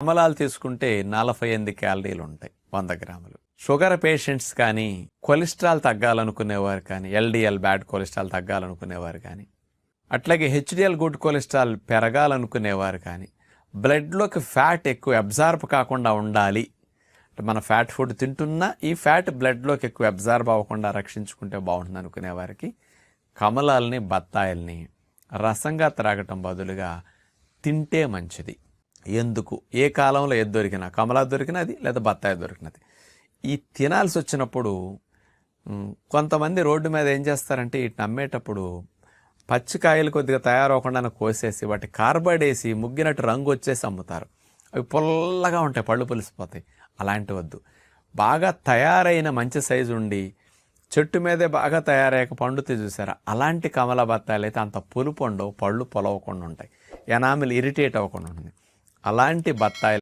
కమలాలు తీసుకుంటే నలభై ఎనిమిది క్యాలరీలు ఉంటాయి వంద గ్రాములు. షుగర్ పేషెంట్స్ కానీ కొలెస్ట్రాల్ తగ్గాలనుకునేవారు కానీ ఎల్డిఎల్ బ్యాడ్ కొలెస్ట్రాల్ తగ్గాలనుకునేవారు కానీ అట్లాగే హెచ్డిఎల్ గుడ్ కొలెస్ట్రాల్ పెరగాలనుకునేవారు కానీ బ్లడ్లోకి ఫ్యాట్ ఎక్కువ అబ్జార్బ్ కాకుండా ఉండాలి. మన ఫ్యాట్ ఫుడ్ తింటున్నా ఈ ఫ్యాట్ బ్లడ్లోకి ఎక్కువ అబ్జార్బ్ అవ్వకుండా రక్షించుకుంటే బాగుంటుంది అనుకునే వారికి కమలాల్ని బత్తాయిల్ని రసంగా త్రాగటం బదులుగా తింటే మంచిది. ఎందుకు? ఏ కాలంలో ఏది దొరికినా? కమలా దొరికినది లేదా బత్తాయి దొరికినది? ఈ తినాల్సి వచ్చినప్పుడు కొంతమంది రోడ్డు మీద ఏం చేస్తారంటే వీటిని అమ్మేటప్పుడు పచ్చికాయలు కొద్దిగా తయారవకుండా కోసేసి వాటి కార్బైడ్ వేసి ముగ్గినట్టు రంగు వచ్చేసి అమ్ముతారు. అవి పుల్లగా ఉంటాయి పళ్ళు పులిసిపోతాయి. అలాంటి వద్దు. బాగా తయారైన మంచి సైజు ఉండి చెట్టు మీదే బాగా తయారయ్యాక పండుతే చూసారా? అలాంటి కమల బత్తాయిలు అయితే అంత పులుపు ఉండవు పళ్ళు పొలవకుండా ఉంటాయి. ఎనామిల్ ఇరిటేట్ అవ్వకుండా ఉంటుంది. అలాంటి బత్తాయి